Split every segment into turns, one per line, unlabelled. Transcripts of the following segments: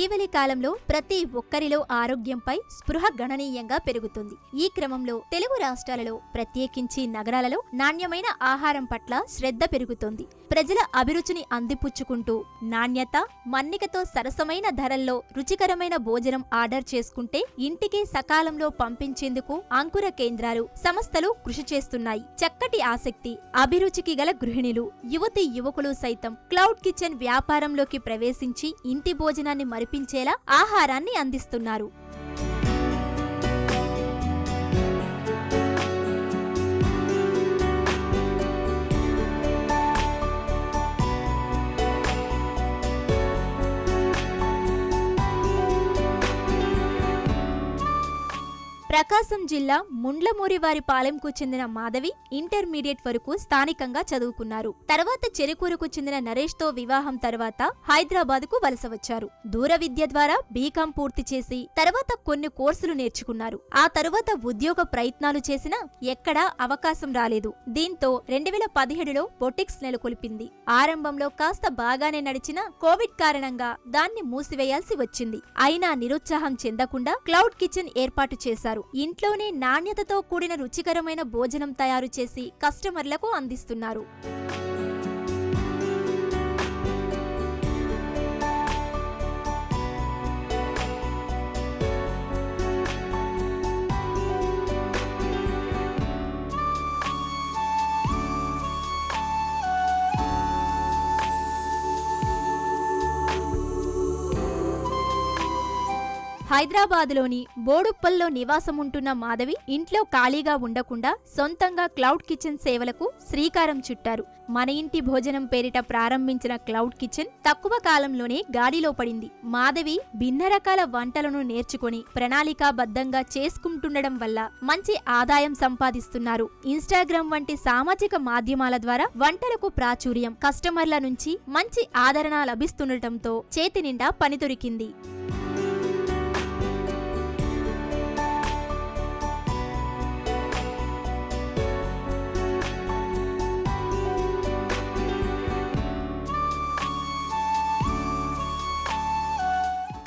ఇటీవలి కాలంలో ప్రతి ఒక్కరిలో ఆరోగ్యంపై స్పృహ గణనీయంగా పెరుగుతుంది. ఈ క్రమంలో తెలుగు రాష్ట్రాలలో ప్రత్యేకించి నగరాలలో నాణ్యమైన ఆహారం పట్ల శ్రద్ధ పెరుగుతోంది. ప్రజల అభిరుచిని అందిపుచ్చుకుంటూ నాణ్యత మన్నికతో సరసమైన ధరల్లో రుచికరమైన భోజనం ఆర్డర్ చేసుకుంటే ఇంటికి సకాలంలో పంపించేందుకు అంకుర కేంద్రాలు సంస్థలు కృషి చేస్తున్నాయి. చక్కటి ఆసక్తి అభిరుచికి గల గృహిణులు యువతి యువకులు సైతం క్లౌడ్ కిచెన్ వ్యాపారంలోకి ప్రవేశించి ఇంటి భోజనాన్ని అనిపించేలా ఆహారాన్ని అందిస్తున్నారు. ప్రకాశం జిల్లా ముండ్లమూరివారి పాలెంకు చెందిన మాధవి ఇంటర్మీడియట్ వరకు స్థానికంగా చదువుకున్నారు. తర్వాత చెరుకూరుకు చెందిన నరేష్తో వివాహం తర్వాత హైదరాబాద్కు వలస వచ్చారు. దూర విద్య ద్వారా బీకాం పూర్తి చేసి తర్వాత కొన్ని కోర్సులు నేర్చుకున్నారు. ఆ తరువాత ఉద్యోగ ప్రయత్నాలు చేసినా ఎక్కడా అవకాశం రాలేదు. దీంతో రెండు వేల పదిహేడులో బొటిక్స్ నెలకొల్పింది. ఆరంభంలో కాస్త బాగానే నడిచినా కోవిడ్ కారణంగా దాన్ని మూసివేయాల్సి వచ్చింది. అయినా నిరుత్సాహం చెందకుండా క్లౌడ్ కిచెన్ ఏర్పాటు చేశారు. ఇంట్లోనే నాణ్యతతో కూడిన రుచికరమైన భోజనం తయారు చేసి కస్టమర్లకు అందిస్తున్నారు. హైదరాబాద్లోని బోడుప్పల్లో నివాసముంటున్న మాధవి ఇంట్లో ఖాళీగా ఉండకుండా సొంతంగా క్లౌడ్ కిచెన్ సేవలకు శ్రీకారం చుట్టారు. మన ఇంటి భోజనం పేరిట ప్రారంభించిన క్లౌడ్ కిచెన్ తక్కువ కాలంలోనే గాడిలో పడింది. మాధవి భిన్న రకాల వంటలను నేర్చుకొని ప్రణాళికాబద్ధంగా చేసుకుంటుండడం వల్ల మంచి ఆదాయం సంపాదిస్తున్నారు. ఇన్స్టాగ్రామ్ వంటి సామాజిక మాధ్యమాల ద్వారా వంటలకు ప్రాచుర్యం కస్టమర్ల నుంచి మంచి ఆదరణ లభిస్తుండటంతో చేతి నిండా పని దొరికింది.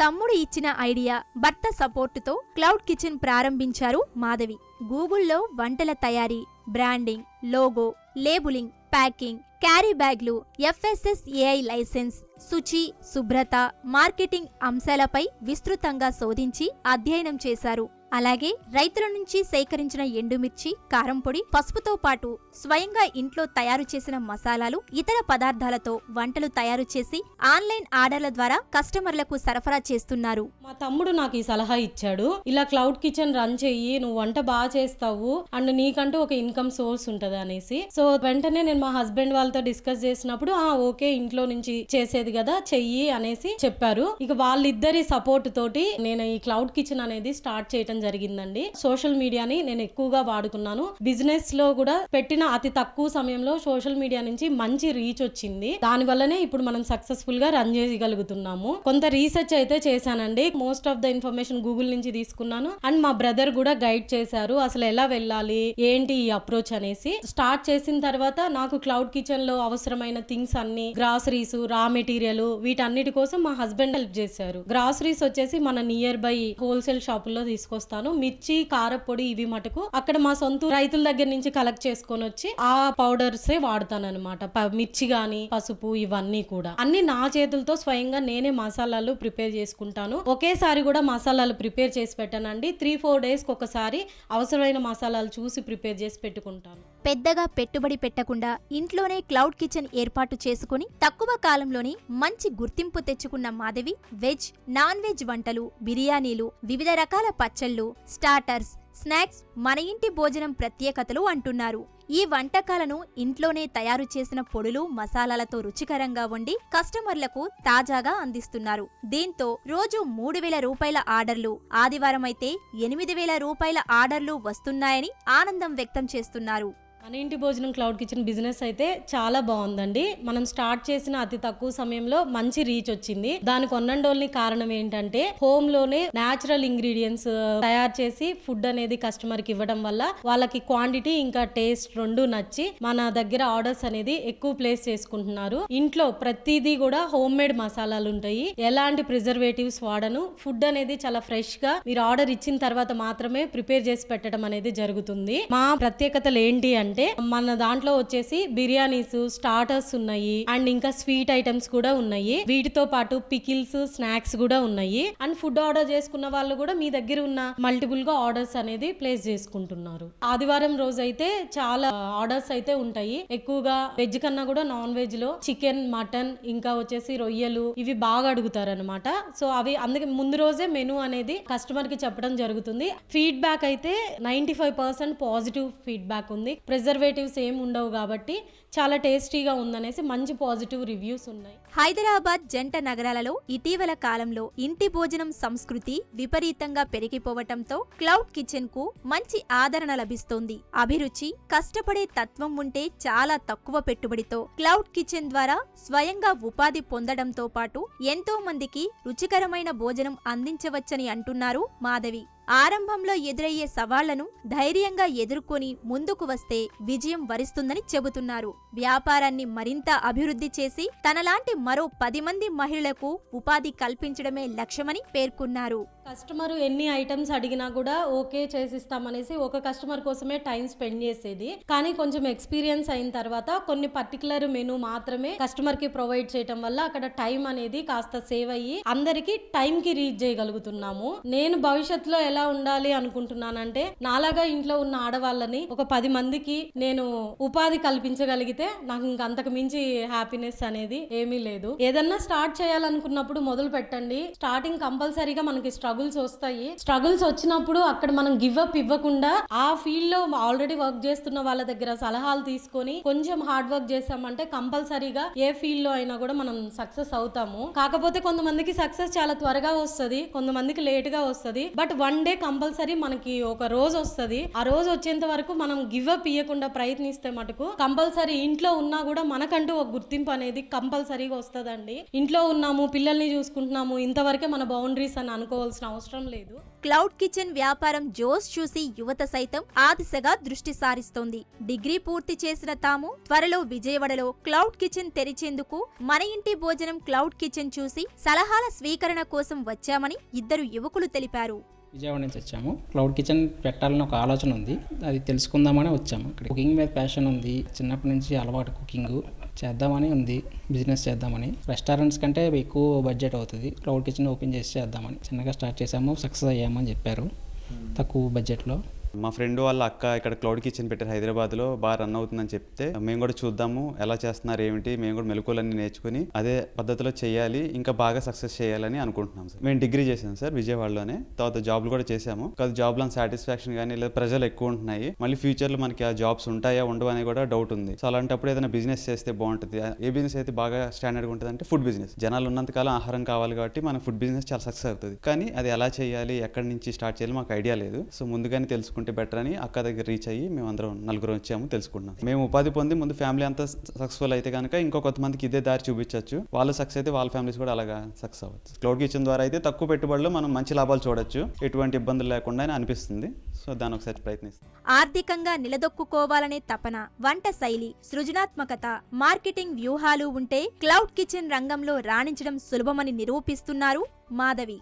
తమ్ముడు ఇచ్చిన ఐడియా భర్త సపోర్టుతో క్లౌడ్ కిచెన్ ప్రారంభించారు మాధవి. గూగుల్లో వంటల తయారీ branding logo labelling packing carry బ్యాగ్లు ఎఫ్ఎస్ఎస్ఏఐ లైసెన్స్ శుచి శుభ్రత మార్కెటింగ్ అంశాలపై విస్తృతంగా శోధించి అధ్యయనం చేశారు. అలాగే రైతుల నుంచి సేకరించిన ఎండుమిర్చి కారం పొడి పసుపుతో పాటు స్వయంగా ఇంట్లో తయారు చేసిన మసాలాలు ఇతర పదార్థాలతో వంటలు తయారు చేసి ఆన్లైన్ ఆర్డర్ల ద్వారా కస్టమర్లకు సరఫరా చేస్తున్నారు.
మా తమ్ముడు నాకు ఈ సలహా ఇచ్చాడు. ఇలా క్లౌడ్ కిచెన్ రన్ చెయ్యి నువ్వు వంట బాగా చేస్తావు అండ్ నీకంటూ ఒక ఇన్కమ్ సోర్స్ ఉంటది అనేసి. సో వెంటనే నేను మా హస్బెండ్ వాళ్ళతో డిస్కస్ చేసినప్పుడు ఆ ఓకే ఇంట్లో నుంచి చేసేది కదా చెయ్యి అనేసి చెప్పారు. ఇక వాళ్ళిద్దరి సపోర్ట్ తోటి నేను ఈ క్లౌడ్ కిచెన్ అనేది స్టార్ట్ చేయటం జరిగిందండి. సోషల్ మీడియాని నేను ఎక్కువగా వాడుకున్నాను. బిజినెస్లో కూడా పెట్టిన అతి తక్కువ సమయంలో సోషల్ మీడియా నుంచి మంచి రీచ్ వచ్చింది. దాని వల్లనే ఇప్పుడు మనం సక్సెస్ఫుల్గా రన్ చేయగలుగుతున్నాము. కొంత రీసెర్చ్ అయితే చేశానండి. Most of the information Google నుంచి తీసుకున్నాను. అండ్ మా బ్రదర్ కూడా గైడ్ చేశారు. అసలు ఎలా వెళ్ళాలి? ఏంటి ఈ అప్రోచ్ అనేసి. స్టార్ట్ చేసిన తర్వాత నాకు క్లౌడ్ కిచెన్లో అవసరమైన థింగ్స్ అన్ని గ్రాసరీస్ రా మెటీరియల్ వీటన్నిటి కోసం మా హస్బెండ్ హెల్ప్ చేశారు. గ్రాసరీస్ వచ్చేసి మన నియర్ బై హోల్సేల్ షాపుల్లో తీసుకొస్తాను మిర్చి కారపొడి ఇవి మటుకు అక్కడ మా సొంత రైతుల దగ్గర నుంచి కలెక్ట్ చేసుకొని వచ్చి ఆ పౌడర్స్ వాడతాను అనమాట మిర్చి గాని పసుపు ఇవన్నీ కూడా. అన్ని నా చేతులతో స్వయంగా నేనే మసాలాలు ప్రిపేర్ చేసుకుంటాను. ఒకేసారి కూడా మసాలాలు ప్రిపేర్ చేసి పెట్టానండి. త్రీ ఫోర్ డేస్ ఒకసారి అవసరమైన మసాలాలు చూసి ప్రిపేర్ చేసి పెట్టుకుంటాను.
పెద్దగా పెట్టుబడి పెట్టకుండా ఇంట్లోనే క్లౌడ్ కిచెన్ ఏర్పాటు చేసుకుని తక్కువ కాలంలోనే మంచి గుర్తింపు తెచ్చుకున్న మాధవి వెజ్ నాన్ వెజ్ వంటలు బిర్యానీలు వివిధ రకాల పచ్చళ్ళు స్టార్టర్స్ స్నాక్స్ మన ఇంటి భోజనం ప్రత్యేకతలు అంటున్నారు. ఈ వంటకాలను ఇంట్లోనే తయారు చేసిన పొడులు మసాలాలతో రుచికరంగా వండి కస్టమర్లకు తాజాగా అందిస్తున్నారు. దీంతో రోజు మూడు వేల రూపాయల ఆర్డర్లు ఆదివారం అయితే ఎనిమిది వేల రూపాయల ఆర్డర్లు వస్తున్నాయని ఆనందం వ్యక్తం చేస్తున్నారు.
మన ఇంటి భోజనం క్లౌడ్ కిచెన్ బిజినెస్ అయితే చాలా బాగుందండి. మనం స్టార్ట్ చేసిన అతి తక్కువ సమయంలో మంచి రీచ్ వచ్చింది. దానికి కొన్నండోల్ని కారణం ఏంటంటే హోమ్లోనే న్యాచురల్ ఇంగ్రీడియంట్స్ uh, తయారు చేసి ఫుడ్ అనేది కస్టమర్కి ఇవ్వడం వల్ల వాళ్ళకి క్వాంటిటీ ఇంకా టేస్ట్ రెండు నచ్చి మన దగ్గర ఆర్డర్స్ అనేది ఎక్కువ ప్లేస్ చేసుకుంటున్నారు. ఇంట్లో ప్రతిదీ కూడా హోమ్ మేడ్ మసాలాలు ఉంటాయి. ఎలాంటి ప్రిజర్వేటివ్స్ వాడను? ఫుడ్ అనేది చాలా ఫ్రెష్గా మీరు ఆర్డర్ ఇచ్చిన తర్వాత మాత్రమే ప్రిపేర్ చేసి పెట్టడం అనేది జరుగుతుంది. మా ప్రత్యేకతలు ఏంటి అంటే మన దాంట్లో వచ్చేసి బిర్యానీస్ స్టార్టర్స్ ఉన్నాయి. అండ్ ఇంకా స్వీట్ ఐటమ్స్ కూడా ఉన్నాయి. వీటితో పాటు పికిల్స్ స్నాక్స్ కూడా ఉన్నాయి. అండ్ ఫుడ్ ఆర్డర్ చేసుకున్న వాళ్ళు కూడా మీ దగ్గర ఉన్న మల్టిపుల్గా ఆర్డర్స్ అనేది ప్లేస్ చేసుకుంటున్నారు. ఆదివారం రోజు అయితే చాలా ఆర్డర్స్ అయితే ఉంటాయి. ఎక్కువగా వెజ్ కన్నా కూడా నాన్ వెజ్లో చికెన్ మటన్ ఇంకా వచ్చేసి రొయ్యలు ఇవి బాగా అడుగుతారు అనమాట సో అవి అందుకే ముందు రోజే మెనూ అనేది కస్టమర్కి చెప్పడం జరుగుతుంది. ఫీడ్బ్యాక్ అయితే ninety five percent positive feedback ఉంది. ప్రిజర్వేటివ్స్ ఏం ఉండవు కాబట్టి చాలా టేస్టీగా ఉందనేసి మంచి పాజిటివ్ రివ్యూస్ ఉన్నాయి.
హైదరాబాద్ జంట నగరాలలో ఇటీవల కాలంలో ఇంటి భోజనం సంస్కృతి విపరీతంగా పెరిగిపోవటంతో క్లౌడ్ కిచెన్కు మంచి ఆదరణ లభిస్తోంది. అభిరుచి కష్టపడే తత్వం ఉంటే చాలా తక్కువ పెట్టుబడితో క్లౌడ్ కిచెన్ ద్వారా స్వయంగా ఉపాధి పొందడంతో పాటు ఎంతో మందికి రుచికరమైన భోజనం అందించవచ్చని అంటున్నారు మాధవి. ఆరంభంలో ఎదురయ్యే సవాళ్ళను ధైర్యంగా ఎదుర్కొని ముందుకు వస్తే విజయం వరిస్తుందని చెబుతున్నారు. వ్యాపారాన్ని మరింత అభివృద్ధి చేసి తనలాంటి మరో పది మంది మహిళలకు ఉపాధి కల్పించడమే లక్ష్యమని పేర్కొన్నారు.
కస్టమర్ ఎన్ని ఐటమ్స్ అడిగినా కూడా ఓకే చేసిస్తామనేసి ఒక కస్టమర్ కోసమే టైం స్పెండ్ చేసేది. కానీ కొంచెం ఎక్స్పీరియన్స్ అయిన తర్వాత కొన్ని పర్టికులర్ మెనూ మాత్రమే కస్టమర్కి ప్రొవైడ్ చేయటం వల్ల అక్కడ టైం అనేది కాస్త సేవ్ అయ్యి అందరికి టైం కి రీచ్ చేయగలుగుతున్నాము. నేను భవిష్యత్తులో ఎలా ఉండాలి అనుకుంటున్నానంటే నాలాగా ఇంట్లో ఉన్న ఆడవాళ్ళని ఒక పది మందికి నేను ఉపాధి కల్పించగలిగితే నాకు ఇంక అంతకు మించి హ్యాపీనెస్ అనేది ఏమీ లేదు. ఏదన్నా స్టార్ట్ చేయాలనుకున్నప్పుడు మొదలు పెట్టండి స్టార్టింగ్ కంపల్సరీగా మనకి స్ట్రగుల్స్ వస్తాయి. స్ట్రగుల్స్ వచ్చినప్పుడు అక్కడ మనం గివ్ అప్ ఇవ్వకుండా ఆ ఫీల్డ్లో ఆల్రెడీ వర్క్ చేస్తున్న వాళ్ళ దగ్గర సలహాలు తీసుకొని కొంచెం హార్డ్ వర్క్ చేసామంటే కంపల్సరీగా ఏ ఫీల్డ్లో అయినా కూడా మనం సక్సెస్ అవుతాము. కాకపోతే కొంతమందికి సక్సెస్ చాలా త్వరగా వస్తది కొంతమందికి లేట్గా వస్తది. బట్ వన్ డే కంపల్సరీ మనకి ఒక రోజు వస్తది. ఆ రోజు వచ్చేంత వరకు మనం గివ్ అప్ ఇవ్వకుండా ప్రయత్నిస్తే మటుకు కంపల్సరీ ఇంట్లో ఉన్నా కూడా మనకంటూ ఒక గుర్తింపు అనేది కంపల్సరీగా వస్తదండి. ఇంట్లో ఉన్నాము పిల్లల్ని చూసుకుంటున్నాము ఇంతవరకే మన బౌండరీస్ అని అనుకోవాల్సిన అవసరం లేదు.
క్లౌడ్ కిచెన్ వ్యాపారం జోస్ చూసి యువత సైతం ఆ దిశగా దృష్టి సారిస్తోంది. డిగ్రీ పూర్తి చేసిన తాము త్వరలో విజయవాడలో క్లౌడ్ కిచెన్ తెరిచేందుకు మన ఇంటి భోజనం క్లౌడ్ కిచెన్ చూసి సలహాల స్వీకరణ కోసం వచ్చామని ఇద్దరు యువకులు తెలిపారు.
విజయవాడ నుంచి వచ్చాము. క్లౌడ్ కిచెన్ పెట్టాలని ఒక ఆలోచన ఉంది. అది తెలుసుకుందామని వచ్చాము. ఇక్కడ కుకింగ్ మీద ప్యాషన్ ఉంది. చిన్నప్పటి నుంచి అలవాటు కుకింగ్. చేద్దామని ఉంది. బిజినెస్ చేద్దామని. రెస్టారెంట్స్ కంటే ఎక్కువ బడ్జెట్ అవుతుంది. క్లౌడ్ కిచెన్ ఓపెన్ చేసి చేద్దామని. చిన్నగా స్టార్ట్ చేసాము. సక్సెస్ అయ్యామని చెప్పారు. తక్కువ బడ్జెట్లో.
మా ఫ్రెండ్ వాళ్ళ అక్క ఇక్కడ క్లౌడ్ కిచెన్ పెట్టారు హైదరాబాద్లో బాగా రన్ అవుతుందని చెప్తే మేము కూడా చూద్దాము ఎలా చేస్తున్నారు ఏమిటి మేము కూడా మెలకువలన్నీ నేర్చుకుని అదే పద్ధతిలో చేయాలి ఇంకా బాగా సక్సెస్ చేయాలని అనుకుంటున్నాం సార్. మేము డిగ్రీ చేసాం సార్ విజయవాడలోనే. తర్వాత జాబ్లు కూడా చేసాము కాదు జాబ్లో సాటిస్ఫాక్షన్ కానీ లేదా ప్రజలు ఎక్కువ ఉంటున్నాయి. మళ్ళీ ఫ్యూచర్లో మనకి ఆ జాబ్స్ ఉంటాయా ఉండవు అని కూడా డౌట్ ఉంది. సో అలాంటప్పుడు ఏదైనా బిజినెస్ చేస్తే బాగుంటుంది. ఏ బిజినెస్ అయితే బాగా స్టాండర్డ్గా ఉంటుంది అంటే ఫుడ్ బిజినెస్. జనాలు ఉన్నంతకాలం ఆహారం కావాలి కాబట్టి మన ఫుడ్ బిజినెస్ చాలా సక్సెస్ అవుతుంది. కానీ అది ఎలా చేయాలి ఎక్కడి నుంచి స్టార్ట్ చేయాలి మాకు ఐడియా లేదు. సో ముందుగానే తెలుసుకుంటే బెటర్ అని అక్క దగ్గర రీచ్ అయ్యి మేము అందరం నలుగురు వచ్చాము తెలుసుకున్నాం మేము ఉపాధి పొంది ముందు ఫ్యామిలీ అంతా సక్సెస్ఫుల్ అయితే కనుక ఇంకో కొంతమందికి ఇదే దారి చూపించవచ్చు వాళ్ళు సక్సెస్ అయితే వాళ్ళ ఫ్యామిలీస్ కూడా అలాగా సక్సెస్ అవ్వచ్చు. క్లౌడ్ కిచెన్ ద్వారా అయితే తక్కువ పెట్టుబడిలో మనం మంచి లాభాలు చూడొచ్చు. ఎటువంటి ఇబ్బందులు లేకుండా అనిపిస్తుంది. సో దాని ఒకసారి ప్రయత్నిస్తాం.
ఆర్థికంగా నిలదొక్కుకోవాలనే తపన వంట శైలి సృజనాత్మకత మార్కెటింగ్ వ్యూహాలు ఉంటే క్లౌడ్ కిచెన్ రంగంలో రాణించడం సులభమని నిరూపిస్తున్నారు మాధవి.